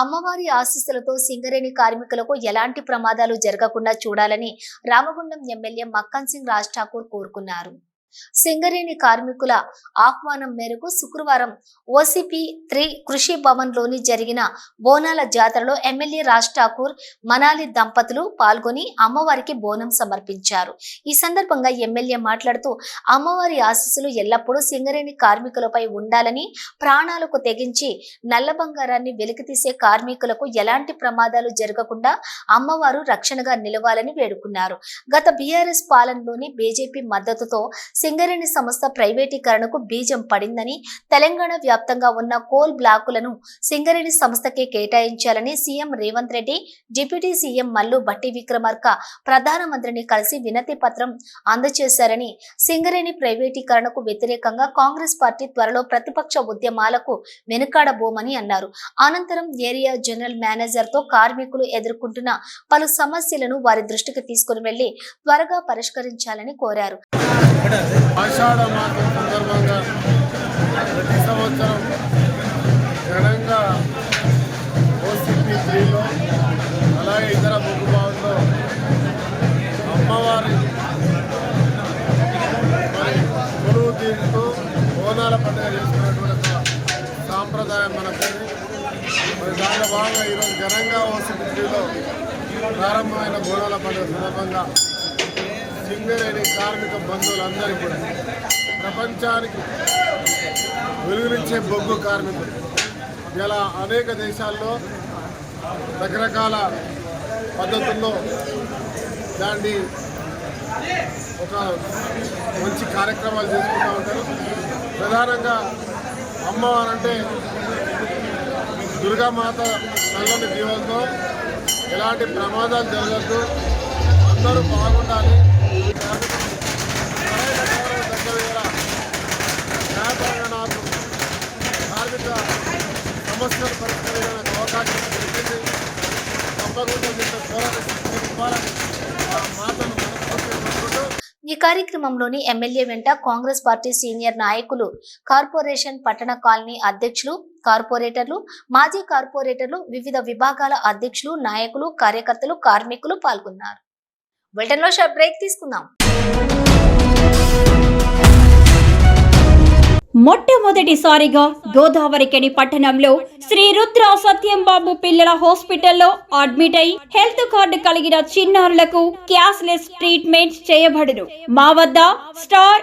అమ్మవారి ఆశీస్సులతో సింగరేణి కార్మికులకు ఎలాంటి ప్రమాదాలు జరగకుండా చూడాలని రామగుండం ఎమ్మెల్యే మక్కన్ సింగ్ రాజ్ ఠాకూర్ కోరుకున్నారు. సింగరేణి కార్మికుల ఆహ్వానం మేరకు శుక్రవారం ఓసీపీ త్రీ కృషి భవన్లోని జరిగిన బోనాల జాతరలో ఎమ్మెల్యే రాజ్ ఠాకూర్ మనాలి దంపతులు పాల్గొని అమ్మవారికి బోనం సమర్పించారు. ఈ సందర్భంగా ఎమ్మెల్యే మాట్లాడుతూ అమ్మవారి ఆశీస్సులు ఎల్లప్పుడూ సింగరేణి కార్మికులపై ఉండాలని ప్రాణాలకు తెగించి నల్ల బంగారాన్ని వెలికితీసే కార్మికులకు ఎలాంటి ప్రమాదాలు జరగకుండా అమ్మవారు రక్షణగా నిలవాలని వేడుకున్నారు. గత బీఆర్ఎస్ పాలనలోని బీజేపీ మద్దతుతో సింగరేణి సంస్థ ప్రైవేటీకరణకు బీజం పడిందని తెలంగాణ వ్యాప్తంగా ఉన్న కోల్ బ్లాకులను సింగరేణి సంస్థకే కేటాయించాలని CM Revanth Reddy deputy CM Mallu Bhatti Vikramarka ప్రధానమంత్రిని కలిసి వినతి పత్రం అందజేశారని సింగరేణి ప్రైవేటీకరణకు వ్యతిరేకంగా కాంగ్రెస్ పార్టీ త్వరలో ప్రతిపక్ష ఉద్యమాలకు వెనుకాడబోమని అన్నారు. అనంతరం ఏరియా జనరల్ మేనేజర్తో కార్మికులు ఎదుర్కొంటున్న పలు సమస్యలను వారి దృష్టికి తీసుకుని వెళ్ళి త్వరగా పరిష్కరించాలని కోరారు. ఆషాఢ మాసం సందర్భంగా ప్రతి సంవత్సరం ఘనంగా ఓసిపి త్రీలో అలాగే ఇతర బొగ్గు అమ్మవారి మరి గురువు తీరుతూ బోనాల పండుగ చేసుకున్నటువంటి సాంప్రదాయం మనకు. మరి దానిలో భాగంగా ఈరోజు ఘనంగా ఓసిపి త్రీలో ప్రారంభమైన బోనాల పండుగ సందర్భంగా సింగరేణి కార్మిక బంధువులందరూ కూడా ప్రపంచానికి వెలుగునిచ్చే బొగ్గు కార్మికులు. ఇలా అనేక దేశాల్లో రకరకాల పద్ధతుల్లో దాన్ని ఒక మంచి కార్యక్రమాలు చేసుకుంటూ ఉంటారు. ప్రధానంగా అమ్మవారంటే దుర్గామాత నల్లని దీవంతో ఎలాంటి ప్రమాదాలు జరగద్దు. అందరూ బాగుండాలి. కార్మిక సమస్యలు పరిష్కరించడానికి అవకాశం దొరికింది తప్పకుండా దీంట్లో పోరాట శక్తి ఆ మాతను మనస్ఫూర్తిగా ఈ కార్యక్రమంలోని ఎమ్మెల్యే వెంట కాంగ్రెస్ పార్టీ సీనియర్ నాయకులు కార్పొరేషన్ పట్టణ కాలనీ అధ్యక్షులు కార్పొరేటర్లు మాజీ కార్పొరేటర్లు వివిధ విభాగాల అధ్యక్షులు నాయకులు కార్యకర్తలు కార్మికులు పాల్గొన్నారు. బులెటిన్ షార్ట్ బ్రేక్ తీసుకుందాం. మొట్టమొదటిసారిగా గోదావరికని పట్టణంలో శ్రీ రుద్ర సత్యం బాబు పిల్లల హాస్పిటల్లో అడ్మిట్ అయి హెల్త్ కార్డు కలిగిన చిన్నారులకు క్యాష్ లెస్ ట్రీట్మెంట్ చేయబడును. మా వద్ద స్టార్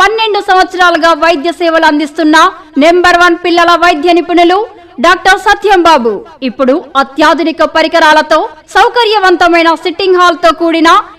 పన్నెండు సంవత్సరాలుగా వైద్య సేవలు అందిస్తున్న నెంబర్ వన్ పిల్లల వైద్య నిపుణులు డాక్టర్ సత్యం బాబు. ఇప్పుడు అత్యాధునిక పరికరాలతో సౌకర్యవంతమైన సిట్టింగ్ హాల్తో కూడిన